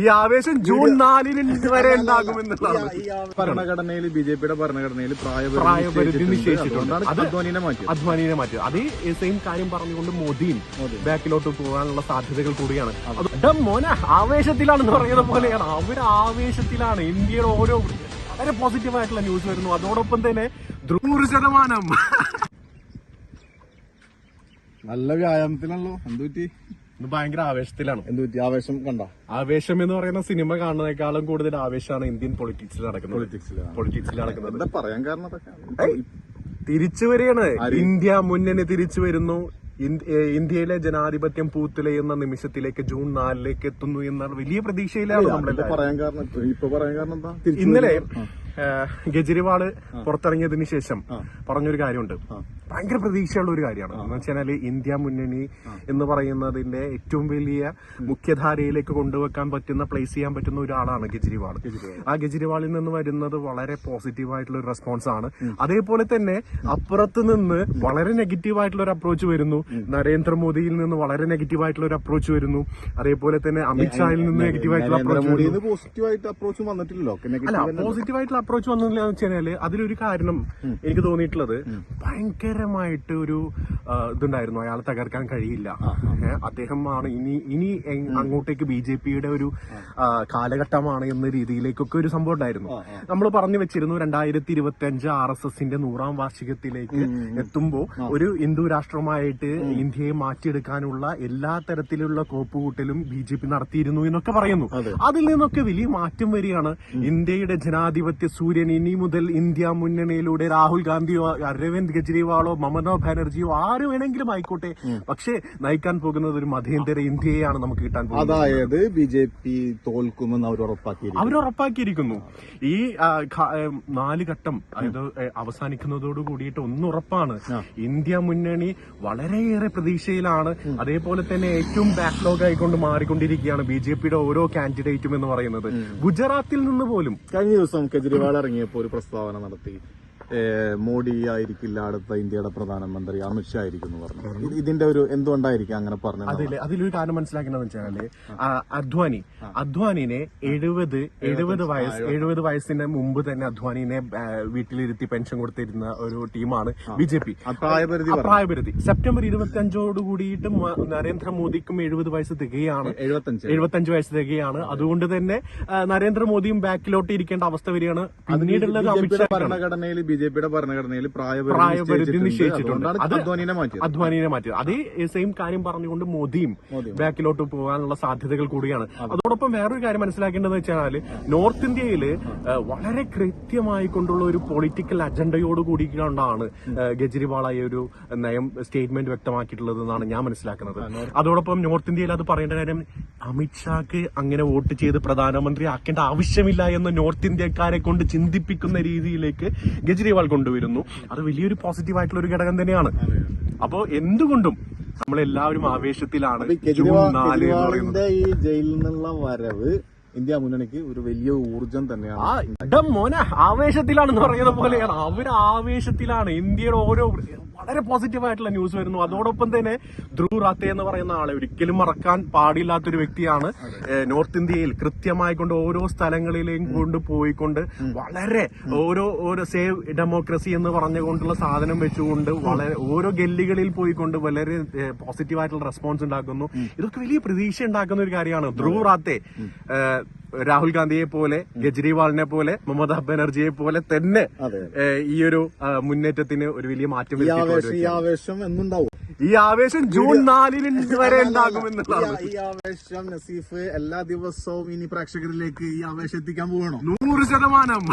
ഈ ആവേശം ജൂൺ നാലിന് വരെ ഉണ്ടാകുമെന്നുള്ളതാണ്. ഈ ഭരണഘടനയിൽ ബി ജെ പിയുടെ ഭരണഘടനയിൽ പ്രായപരിധി നിശ്ചയിച്ചിട്ടുണ്ട് അത് അത് മാറ്റി അധ്വാനിനെ മാറ്റി അതേ സെയിം കാര്യം പറഞ്ഞുകൊണ്ട് മോദിയും ബാക്കിലോട്ട് പോകാനുള്ള സാധ്യതകൾ കൂടിയാണ്. മോനെ ആവേശത്തിലാണെന്ന് പറയുന്ന പോലെയാണ്. അവർ ആവേശത്തിലാണ് ഇന്ത്യയുടെ ഓരോ വളരെ പോസിറ്റീവ് ആയിട്ടുള്ള ന്യൂസ് വരുന്നു. അതോടൊപ്പം തന്നെ നൂറ് ശതമാനം. നല്ല വ്യായാമത്തിലാണല്ലോ. എന്തുപറ്റി? ഇത് ഭയങ്കര ആവേശത്തിലാണ്. എന്തുപറ്റി ആവേശം കണ്ട? ആവേശം എന്ന് പറയുന്ന സിനിമ കാണുന്നതിനേക്കാളും കൂടുതൽ ആവേശമാണ് ഇന്ത്യൻ പൊളിറ്റിക്സിൽ നടക്കുന്നത്. പൊളിറ്റിക്സിൽ പൊളിറ്റിക്സിൽ നടക്കുന്നത്. എന്താ പറയാൻ കാരണം തിരിച്ചു വരികയാണ്. ഇന്ത്യ മുന്നണി തിരിച്ചു വരുന്നു. ഇന്ത്യയിലെ ജനാധിപത്യം പൂത്തുലയുന്ന നിമിഷത്തിലേക്ക് ജൂൺ നാലിലേക്ക് എത്തുന്നു എന്നാണ് വലിയ പ്രതീക്ഷയിലാണ് എന്താ നമ്മളെല്ലാം പറയാൻ കാരണം ഇപ്പൊ- പറയാൻ കാരണം എന്താ? ഇന്നലെ കെജ്രിവാൾ പുറത്തിറങ്ങിയതിന് ശേഷം പറഞ്ഞൊരു കാര്യമുണ്ട്. ഭയങ്കര പ്രതീക്ഷയുള്ള ഒരു കാര്യമാണ് എന്ന് വെച്ചാൽ ഇന്ത്യ മുന്നണി എന്ന് പറയുന്നതിന്റെ ഏറ്റവും വലിയ മുഖ്യധാരയിലേക്ക് കൊണ്ടുവെക്കാൻ പറ്റുന്ന പ്ലേസ് ചെയ്യാൻ പറ്റുന്ന ഒരാളാണ് കെജ്രിവാൾ ആ കെജ്രിവാളിൽ നിന്ന് വരുന്നത് വളരെ പോസിറ്റീവ് ആയിട്ടുള്ള ഒരു റെസ്പോൺസ് ആണ്. അതേപോലെ തന്നെ അപ്പുറത്ത് നിന്ന് വളരെ നെഗറ്റീവ് ആയിട്ടുള്ള ഒരു അപ്രോച്ച് വരുന്നു. നരേന്ദ്രമോദിയിൽ നിന്ന് വളരെ നെഗറ്റീവ് ആയിട്ടുള്ള ഒരു അപ്രോച്ച് വരുന്നു. അതേപോലെ തന്നെ അമിത്ഷായിൽ നിന്ന് നെഗറ്റീവ് ആയിട്ടുള്ള അപ്രോച്ച് പോസിറ്റീവ് ആയിട്ടുള്ള അപ്രോച്ച് വന്നില്ല എന്ന് വെച്ചാൽ അതിലൊരു കാരണം എനിക്ക് തോന്നിയിട്ടുള്ളത് ഭയങ്കരമായിട്ട് ഒരു ഇതുണ്ടായിരുന്നു. അയാളെ തകർക്കാൻ കഴിയില്ല. അദ്ദേഹമാണ് ഇനി ഇനി അങ്ങോട്ടേക്ക് ബി ജെ പിയുടെ ഒരു കാലഘട്ടമാണ് എന്ന രീതിയിലേക്കൊക്കെ ഒരു സംഭവം ഉണ്ടായിരുന്നു. നമ്മൾ പറഞ്ഞു വെച്ചിരുന്നു രണ്ടായിരത്തി ഇരുപത്തി അഞ്ച് ആർ എസ് എസിന്റെ നൂറാം വാർഷികത്തിലേക്ക് എത്തുമ്പോൾ ഒരു ഹിന്ദു രാഷ്ട്രമായിട്ട് ഇന്ത്യയെ മാറ്റിയെടുക്കാനുള്ള എല്ലാ തരത്തിലുള്ള കോപ്പുകൂട്ടലും ബി ജെ പി നടത്തിയിരുന്നു എന്നൊക്കെ പറയുന്നു. അതിൽ നിന്നൊക്കെ വലിയ മാറ്റം വരികയാണ്. ഇന്ത്യയുടെ ജനാധിപത്യ സൂര്യൻ ഇനി മുതൽ ഇന്ത്യ മുന്നണിയിലൂടെ രാഹുൽ ഗാന്ധിയോ അരവിന്ദ് കെജ്രിവാളോ മമതാ ബാനർജിയോ ആര് വേണമെങ്കിലും ആയിക്കോട്ടെ. പക്ഷേ നയിക്കാൻ പോകുന്നത് ഒരു മതേന്ദ്ര ഇന്ത്യയാണ് നമുക്ക് കിട്ടാൻ പോകുന്നത്. അതായത് ബി ജെ പി തോൽക്കുമെന്ന് അവർ ഉറപ്പാക്കി അവർ ഉറപ്പാക്കിയിരിക്കുന്നു. ഈ നാല് ഘട്ടം അതായത് അവസാനിക്കുന്നതോടു കൂടിയിട്ട് ഒന്നുറപ്പാണ് ഇന്ത്യ മുന്നണി വളരെയേറെ പ്രതീക്ഷയിലാണ്. അതേപോലെ തന്നെ ഏറ്റവും ബാക്ക്ലോഗ് ആയിക്കൊണ്ട് മാറിക്കൊണ്ടിരിക്കുകയാണ് ബി ജെ പിയുടെ ഓരോ കാൻഡിഡേറ്റും എന്ന് പറയുന്നത്. ഗുജറാത്തിൽ നിന്ന് പോലും കഴിഞ്ഞ ദിവസം കെജ്രിവാൾ ഇറങ്ങിയപ്പോൾ ഒരു പ്രസ്താവന നടത്തി. മോഡി ആയിരിക്കില്ല അടുത്ത ഇന്ത്യയുടെ പ്രധാനമന്ത്രി അമിത്ഷാ ആയിരിക്കും എന്ന് പറഞ്ഞു. ഇതിന്റെ ഒരു എന്തുകൊണ്ടായിരിക്കും അങ്ങനെ പറഞ്ഞത് അതിൽ അതിലൊരു കാര്യം മനസ്സിലാക്കുന്നത് വെച്ചാൽ അധ്വാനി അധ്വാനിനെ എഴുപത് എഴുപത് വയസ്സ് എഴുപത്. വയസ്സിന് മുമ്പ് തന്നെ അധ്വാനിനെ വീട്ടിലിരുത്തി പെൻഷൻ കൊടുത്തിരുന്ന ഒരു ടീമാണ് ബി ജെ പി. പ്രായപരിധി സെപ്റ്റംബർ ഇരുപത്തി അഞ്ചോട് കൂടിയിട്ട് നരേന്ദ്രമോദിക്കും എഴുപത് വയസ്സ് തികയാണ്. എഴുപത്തഞ്ച് വയസ്സ് തികയാണ്. അതുകൊണ്ട് തന്നെ നരേന്ദ്രമോദിയും ബാക്കിലോട്ട് ഇരിക്കേണ്ട അവസ്ഥ വരികയാണ്. പിന്നീടുള്ളത് അമിത്ഷാ ഭരണഘടനയിൽ ബി ജെ പിയുടെ ഭരണഘടനയിൽ പ്രായപരിധി നിശ്ചയിച്ചിട്ടുണ്ട്. അധ്വാനിനെ മാറ്റി മാറ്റി മാറ്റിയത്. അദ്വാനിനെ മാറ്റിയത്. അതേ സെയിം കാര്യം പറഞ്ഞുകൊണ്ട് മോദിയും ബാക്കിലോട്ട് പോകാനുള്ള സാധ്യതകൾ കൂടിയാണ്. അതോടൊപ്പം വേറൊരു കാര്യം മനസ്സിലാക്കേണ്ടതെന്ന് വെച്ചാൽ നോർത്ത് ഇന്ത്യയിൽ വളരെ കൃത്യമായി കൊണ്ടുള്ള ഒരു പൊളിറ്റിക്കൽ അജണ്ടയോട് കൂടിക്കൊണ്ടാണ് കെജ്രിവാൾ ഈ ഒരു നയം സ്റ്റേറ്റ്മെന്റ് വ്യക്തമാക്കിയിട്ടുള്ളത് എന്നാണ് ഞാൻ മനസ്സിലാക്കുന്നത്. അതോടൊപ്പം നോർത്ത് ഇന്ത്യയിൽ അത് പറയേണ്ട കാര്യം അമിത്ഷാക്ക് അങ്ങനെ വോട്ട് ചെയ്ത് പ്രധാനമന്ത്രി ആക്കേണ്ട ആവശ്യമില്ല എന്ന് നോർത്ത് ഇന്ത്യക്കാരെ കൊണ്ട് ചിന്തിപ്പിക്കുന്ന രീതിയിലേക്ക് കെജ്രിവാൾ കൊണ്ടുവരുന്നു. അത് വലിയൊരു പോസിറ്റീവ് ആയിട്ടുള്ള ഒരു ഘടകം തന്നെയാണ്. അപ്പോ എന്തുകൊണ്ടും നമ്മളെല്ലാവരും ആവേശത്തിലാണ് കെജ്രിവാളിന്റെ ഈ ജയിലിൽ നിന്നുള്ള വരവ് ഇന്ത്യ മുന്നണിക്ക് ഒരു വലിയ ഊർജം തന്നെയാണ്. മോനെ ആവേശത്തിലാണെന്ന് പറയുന്ന പോലെയാണ്. അവർ ആവേശത്തിലാണ് ഇന്ത്യയുടെ ഓരോ വളരെ പോസിറ്റീവ് ആയിട്ടുള്ള ന്യൂസ് വരുന്നു. അതോടൊപ്പം തന്നെ ധ്രുവ് റാത്തേ എന്ന് പറയുന്ന ആളെ ഒരിക്കലും മറക്കാൻ പാടില്ലാത്തൊരു വ്യക്തിയാണ്. നോർത്ത് ഇന്ത്യയിൽ കൃത്യമായിക്കൊണ്ട് ഓരോ സ്ഥലങ്ങളിലേയും കൊണ്ട് പോയിക്കൊണ്ട് വളരെ ഓരോ ഓരോ സേവ് ഡെമോക്രസി എന്ന് പറഞ്ഞുകൊണ്ടുള്ള സാധനം വെച്ചുകൊണ്ട് വളരെ ഓരോ ഗല്ലികളിൽ പോയിക്കൊണ്ട് വളരെ പോസിറ്റീവ് ആയിട്ടുള്ള റെസ്പോൺസ് ഉണ്ടാക്കുന്നു. ഇതൊക്കെ വലിയ പ്രതീക്ഷ ഉണ്ടാക്കുന്ന ഒരു കാര്യമാണ്. ധ്രുവ് റാത്തെ രാഹുൽ ഗാന്ധിയെ പോലെ കെജ്രിവാളിനെ പോലെ മമതാ ബാനർജിയെ പോലെ തന്നെ ഈ ഒരു മുന്നേറ്റത്തിന് ഒരു വലിയ മാറ്റം ഈ ആവേശം എന്നുണ്ടാവും. ഈ ആവേശം ജൂൺ നാലിന് വരെ ഉണ്ടാകുമെന്നുള്ളതാണ് ഈ ആവേശം നസീഫ് എല്ലാ ദിവസവും ഇനി പ്രേക്ഷകരിലേക്ക് ഈ ആവേശം എത്തിക്കാൻ പോകണം നൂറ് ശതമാനം.